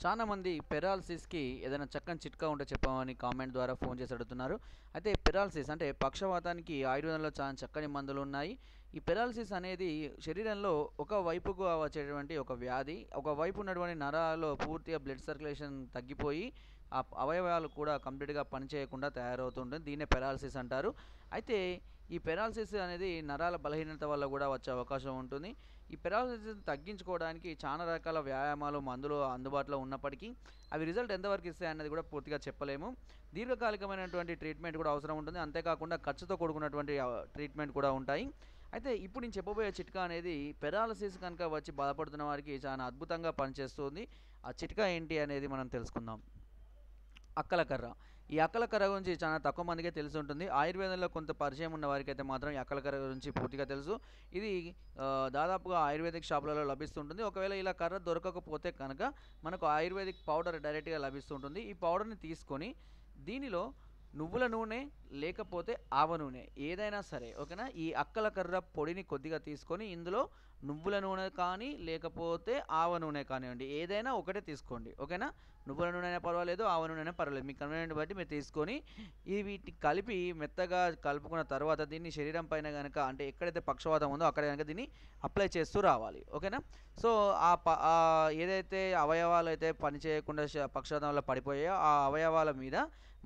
చాలా మంది పెరాలసిస్కి ఏదైనా చక్కని చిట్కా ఉంటే చెప్పమని కామెంట్ ద్వారా ఫోన్ చేసి అడుగుతున్నారు. అయితే పెరాలసిస్ అంటే పక్షవాతానికి ఆయుర్వేదంలో చాలా చక్కని మందులు ఉన్నాయి ఈ పెరాలసిస్ అనేది శరీరంలో ఒక వైపుకు వచ్చేటువంటి ఒక వ్యాధి ఒక వైపు ఉన్నటువంటి నరాల్లో పూర్తిగా బ్లడ్ సర్క్యులేషన్ తగ్గిపోయి ఆ అవయవాలు కూడా కంప్లీట్గా పనిచేయకుండా తయారవుతుంటుంది. దీన్నే పెరాలసిస్ అంటారు. అయితే ఈ పెరాలసిస్ అనేది నరాల బలహీనత వల్ల కూడా వచ్చే అవకాశం ఉంటుంది. ఈ పెరాలసిస్ తగ్గించుకోవడానికి చాలా రకాల వ్యాయామాలు మందులు అందుబాటులో ఉన్నప్పటికీ అవి రిజల్ట్ ఎంతవరకు ఇస్తాయి అన్నది కూడా పూర్తిగా చెప్పలేము. దీర్ఘకాలికమైనటువంటి ట్రీట్మెంట్ కూడా అవసరం ఉంటుంది. అంతేకాకుండా ఖర్చుతో కూడుకున్నటువంటి ట్రీట్మెంట్ కూడా ఉంటాయి. అయితే ఇప్పుడు నేను చెప్పబోయే చిట్కా అనేది పెరాలసిస్ కనుక వచ్చి బాధపడుతున్న వారికి చాలా అద్భుతంగా పనిచేస్తుంది. ఆ చిట్కా ఏంటి అనేది మనం తెలుసుకుందాం. అక్కల కర్ర. ఈ అక్కల కర్ర గురించి చాలా తక్కువ మందికే తెలిసి ఉంటుంది. ఆయుర్వేదంలో కొంత పరిచయం ఉన్న వారికి అయితే మాత్రం ఈ అక్కల కర్ర గురించి పూర్తిగా తెలుసు. ఇది దాదాపుగా ఆయుర్వేదిక్ షాపులలో లభిస్తుంటుంది. ఒకవేళ ఇలా కర్ర దొరకకపోతే కనుక మనకు ఆయుర్వేదిక్ పౌడర్ డైరెక్ట్గా లభిస్తుంటుంది. ఈ పౌడర్ని తీసుకొని దీనిలో నువ్వుల నూనె లేకపోతే ఆవ నూనె ఏదైనా సరే ఓకేనా? ఈ అక్కల కర్ర పొడిని కొద్దిగా తీసుకొని ఇందులో నువ్వుల నూనె కానీ లేకపోతే ఆవ నూనె కానివ్వండి ఏదైనా ఒకటే తీసుకోండి. ఓకేనా? నువ్వుల నూనె అయినా పర్వాలేదు ఆవ నూనె అయినా పర్వాలేదు. మీ కన్వీనియంట్ బట్టి మీరు తీసుకొని ఈ వీటిని కలిపి మెత్తగా కలుపుకున్న తర్వాత దీన్ని శరీరం పైన కనుక అంటే ఎక్కడైతే పక్షవాతం ఉందో అక్కడ కనుక దీన్ని అప్లై చేస్తూ రావాలి. ఓకేనా? సో ఆ ప ఏదైతే అవయవాలు అయితే పనిచేయకుండా పక్షవాతం వల్ల పడిపోయాయో ఆ అవయవాల మీద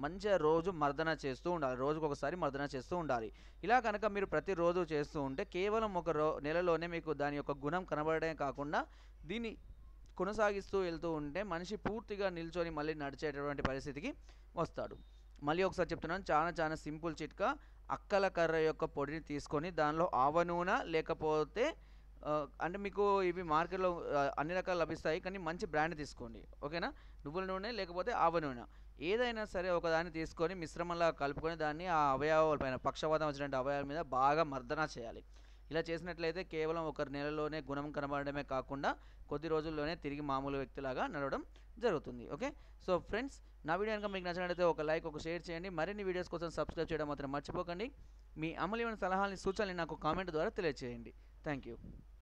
మంచిగా రోజు మర్దన చేస్తూ ఉండాలి. రోజుకు ఒకసారి మర్దన చేస్తూ ఉండాలి. ఇలా కనుక మీరు ప్రతిరోజు చేస్తూ ఉంటే కేవలం ఒక రో నెలలోనే మీకు దాని దాని యొక్క గుణం కనబడమే కాకుండా దీన్ని కొనసాగిస్తూ వెళ్తూ ఉంటే మనిషి పూర్తిగా నిల్చొని మళ్ళీ నడిచేటటువంటి పరిస్థితికి వస్తాడు. మళ్ళీ ఒకసారి చెప్తున్నాను చాలా చాలా సింపుల్ చిట్కా. అక్కల కర్ర యొక్క పొడిని తీసుకొని దానిలో ఆవ నూనె లేకపోతే అంటే మీకు ఇవి మార్కెట్లో అన్ని రకాలు లభిస్తాయి కానీ మంచి బ్రాండ్ తీసుకోండి. ఓకేనా? నువ్వుల నూనె లేకపోతే ఆవ నూనె. ఏదైనా సరే ఒకదాన్ని తీసుకొని మిశ్రమంలా కలుపుకొని దాన్ని ఆ అవయవాల పైన పక్షవాతం వచ్చినటువంటి అవయవాల మీద బాగా మర్దన చేయాలి. ఇలా చేసినట్లయితే కేవలం ఒకరి నెలలోనే గుణం కనబడమే కాకుండా కొద్ది రోజుల్లోనే తిరిగి మామూలు వ్యక్తిలాగా నడవడం జరుగుతుంది ఓకే? సో ఫ్రెండ్స్ నా వీడియో కనుక మీకు నచ్చినట్లయితే ఒక లైక్ ఒక షేర్ చేయండి. మరిన్ని వీడియోస్ కోసం సబ్స్క్రైబ్ చేయడం మాత్రం మర్చిపోకండి. మీ అమూల్యమైన సలహాలని సూచనలు నాకు కామెంట్ ద్వారా తెలియజేయండి థ్యాంక్ యూ.